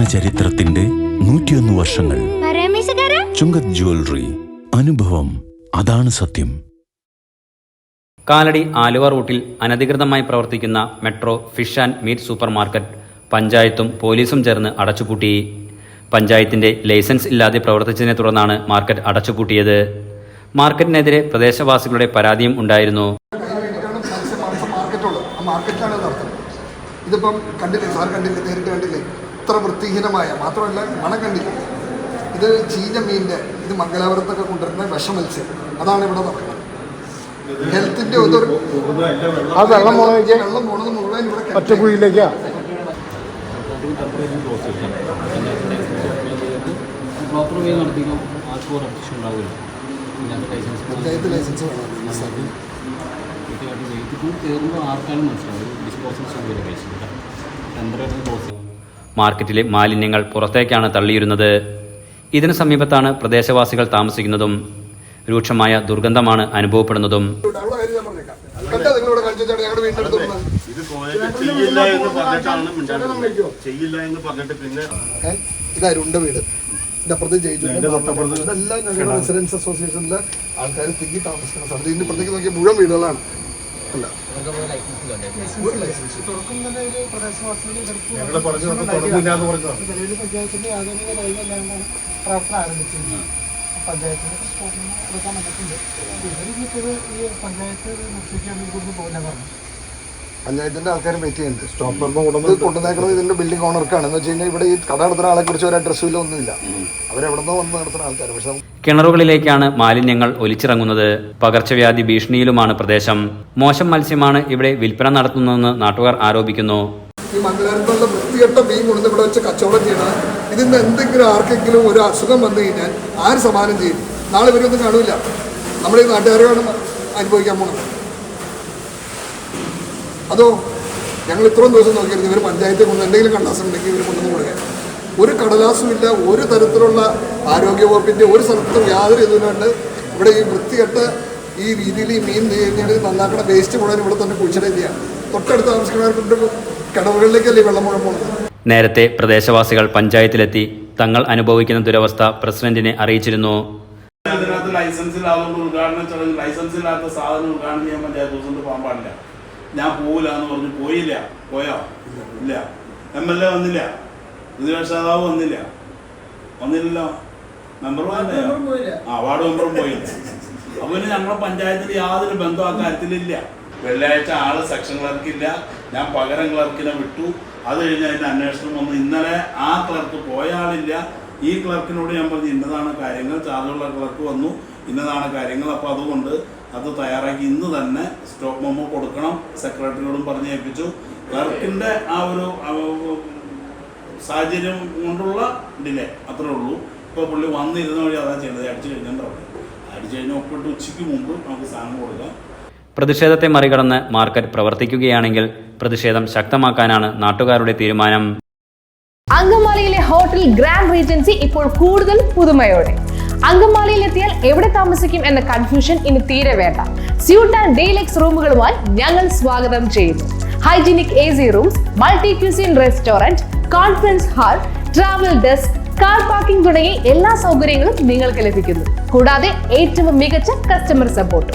സുവർണ ചരിത്രത്തിന്റെ നൂറ്റിയൊന്ന് വർഷങ്ങൾ. ചുങ്കത് ജ്വല്ലറി അനുഭവം അതാണ് സത്യം. കാലടി ആലുവ റൂട്ടിൽ അനധികൃതമായി പ്രവർത്തിക്കുന്ന metro fish and meat supermarket പഞ്ചായത്തും പോലീസും ചേർന്ന് അടച്ചുപൂട്ടി. പഞ്ചായത്തിന്റെ ലൈസൻസ് ഇല്ലാതെ പ്രവർത്തിച്ചതിനെ തുടർന്നാണ് മാർക്കറ്റ് അടച്ചുപൂട്ടിയത്. മാർക്കറ്റിനെതിരെ പ്രദേശവാസികളുടെ പരാതിയും ഉണ്ടായിരുന്നു. ഇതിപ്പം കണ്ടില്ലേ സാർ കണ്ടില്ലേ നേരിട്ട് കണ്ടില്ലേ? ഇത്ര വൃത്തിഹീനമായ മാത്രമല്ല മണം കണ്ടില്ല? ഇത് ചീഞ്ഞ മീനിന്റെ ഇത് മംഗലാപുരത്തൊക്കെ കൊണ്ടുവരുന്ന വിഷമത്സ്യം. അതാണ് ഇവിടെ നടക്കുന്നത്. ഹെൽത്തിന്റെ ഒരു ആ വെള്ളം പോണത് മുഴുവൻ ഇവിടെ പ്രോപ്പർ വേ ആർക്കും ഒരു ഉണ്ടാവില്ല ലൈസൻസ് പഞ്ചായത്ത് മനസ്സിലാവും. ഡിസ്പോസൽ സൗകര്യം കഴിച്ചില്ല ടെമ്പററി ക്ലോസ് മാർക്കറ്റിലെ മാലിന്യങ്ങൾ പുറത്തേക്കാണ് തള്ളിയിരുന്നത് ഇതിനു സമീപത്താണ് പ്രദേശവാസികൾ താമസിക്കുന്നതും രൂക്ഷമായ ദുർഗന്ധമാണ് അനുഭവപ്പെടുന്നതും ആൾക്കാർ തിങ്ങി താമസിക്കുന്ന സ്ഥലത്ത് ഇതിന്റെ അപ്പുറത്തേക്ക് നോക്കിയ മുഴുവൻ വീടുകളാണ്. ഞങ്ങൾ പറഞ്ഞു തുടങ്ങില്ല എന്ന് പഞ്ചായത്തിന്റെ പ്രവർത്തനം പഞ്ചായത്തിന് വന്നിട്ടുണ്ട്. ഈ പഞ്ചായത്ത് നിർത്തിക്കാൻ ഇവിടുന്ന് പോകില്ല പറഞ്ഞു. പഞ്ചായത്തിന്റെ ആൾക്കാർ വെയിറ്റ് ചെയ്യുന്നുണ്ട്. സ്റ്റോപ്പ് ഇത് കൊണ്ടുവന്നേക്കുന്നത് ഇതിന്റെ ബിൽഡിംഗ് ഓണർക്കാണ് എന്ന് വെച്ച് കഴിഞ്ഞാൽ ഇവിടെ ഈ കട നടത്തുന്ന ആളെ കുറിച്ച് ഒരു അഡ്രസ് വില ഒന്നുമില്ല. അവരെവിടുന്നോ വന്ന് നടത്തുന്ന ആൾക്കാർ പക്ഷെ കിണറുകളിലേക്കാണ് മാലിന്യങ്ങൾ ഒലിച്ചിറങ്ങുന്നത്. പകർച്ചവ്യാധി ഭീഷണിയിലുമാണ് പ്രദേശം. മോശം മത്സ്യമാണ് ഇവിടെ വിൽപ്പന നടത്തുന്നതെന്ന് നാട്ടുകാർ ആരോപിക്കുന്നു. ഈ മംഗലാപുരത്തുള്ള വൃത്തികെട്ട മീൻ കൊണ്ടുവന്ന് ഇവിടെ വെച്ച് കച്ചവടം ചെയ്യണം ഇതിന്ന് എന്തെങ്കിലും ആർക്കെങ്കിലും ഒരു അസുഖം വന്നു കഴിഞ്ഞാൽ ആര് സമാനം ചെയ്യും? നാളെ ഇവരൊന്നും കാണൂല. നമ്മുടെ ഈ നാട്ടുകാരാണ് അനുഭവിക്കാൻ പോകുന്നത് അതോ ഞങ്ങൾ ഇത്രയും ദിവസം നോക്കിയിരുന്നു ഇവർ പഞ്ചായത്തിൽ കൊണ്ട് എന്തെങ്കിലും കണ്ടാസം ഉണ്ടെങ്കിൽ ഇവർ കൊണ്ടുവന്ന് കൊടുക്കുക. ഒരു കടലാസുമില്ല ഒരു തരത്തിലുള്ള ആരോഗ്യ വകുപ്പിന്റെ ഒരു സ്ഥലത്തും യാതൊരു ഇതുകൊണ്ട് ഇവിടെ ഈ വൃത്തികെട്ട ഈ രീതിയിൽ ഈ മീൻ കഴിഞ്ഞാൽ നന്നാക്കണ വേസ്റ്റ് മുഴുവൻ ഇവിടെ തന്നെ കുഴിച്ചിടുകയാണ് ചെയ്യാം തൊട്ടടുത്ത് താമസിക്കുന്നവർക്ക് കിടവുകളിലേക്കല്ലേ വെള്ളം മുഴുവൻ പോകുന്നത്? നേരത്തെ പ്രദേശവാസികൾ പഞ്ചായത്തിലെത്തി. തങ്ങൾ അനുഭവിക്കുന്ന ദുരവസ്ഥ പ്രസിഡന്റിനെ അറിയിച്ചിരുന്നു. ഇതിനകത്ത് ലൈസൻസ് ഇല്ലാതുകൊണ്ട് ഉദ്ഘാടനം ചടങ്ങ് ലൈസൻസ് ഇല്ലാത്ത സാധനം ഉദ്ഘാടനം ചെയ്യാൻ പഞ്ചായത്ത് ദിവസം പോകാൻ പാടില്ല. ഞാൻ പോവില്ല എന്ന് പറഞ്ഞു പോയില്ല. പോയോ? ഇല്ല എം എൽ എ വന്നില്ല. പ്രതിപക്ഷ നേതാവ് വന്നില്ല. വന്നില്ലല്ലോ. മെമ്പർ ആ വാർഡ് മെമ്പറും പോയില്ല. അപ്പൊ പിന്നെ ഞങ്ങളുടെ പഞ്ചായത്തിൽ യാതൊരു ബന്ധം ആ കാര്യത്തിലില്ല. വെള്ളിയാഴ്ച ആൾ സെക്ഷൻ ക്ലർക്കില്ല. ഞാൻ പകരം ക്ലർക്കിനെ വിട്ടു. അത് കഴിഞ്ഞ് അതിന്റെ അന്വേഷണം വന്നു. ഇന്നലെ ആ ക്ലർക്ക് പോയ ആളില്ല. ഈ ക്ലർക്കിനോട് ഞാൻ പറഞ്ഞു ഇന്നതാണ് കാര്യങ്ങൾ. ചാർജുള്ള ക്ലർക്ക് വന്നു. ഇന്നതാണ് കാര്യങ്ങൾ. അപ്പോൾ അതുകൊണ്ട് അത് തയ്യാറാക്കി ഇന്ന് തന്നെ സ്റ്റോക്ക് മെമ്മോ കൊടുക്കണം. സെക്രട്ടറിയോടും പറഞ്ഞു ഏൽപ്പിച്ചു. ക്ലർക്കിന്റെ ആ ഒരു സാഹചര്യം കൊണ്ടുള്ള ഡിലേ. അത്രേ ഉള്ളൂ. ഇപ്പോൾ പുള്ളി വന്നിരുന്ന വഴി അതാ ചെയ്യുന്നത് അടിച്ചു കഴിഞ്ഞിട്ടുണ്ടാവും അടിച്ചു കഴിഞ്ഞാൽ ഒപ്പിട്ട് ഉച്ചയ്ക്ക് മുമ്പ് നമുക്ക് സാധനം കൊടുക്കാം. പ്രതിഷേധത്തെ മറികടന്ന് മാർക്കറ്റ് പ്രവർത്തിക്കുകയാണെങ്കിൽ പ്രതിഷേധം ശക്തമാക്കാനാണ് നാട്ടുകാരുടെ തീരുമാനം. അങ്കമാലിയിലെ ഹോട്ടൽ ഗ്രാൻഡ് റീജൻസി ഇപ്പോൾ കൂടുതൽ പുതുമയോടെ. അങ്കമാലിയിൽ എത്തിയാൽ എവിടെ താമസിക്കും എന്ന കൺഫ്യൂഷൻ ഇനി തീരെ വേണ്ട. സ്യൂട്ട് ആൻഡ് ഡെയിലെക്സ് റൂമുകളുമായി ഞങ്ങൾ സ്വാഗതം ചെയ്യുന്നു. Hygienic A C rooms multi cuisine restaurant conference hall travel desk car parking തുടങ്ങിയ എല്ലാ സൗകര്യങ്ങളും നിങ്ങൾക്ക് ലഭിക്കുന്നു. കൂടാതെ ഏറ്റവും മികച്ച കസ്റ്റമർ സപ്പോർട്ടും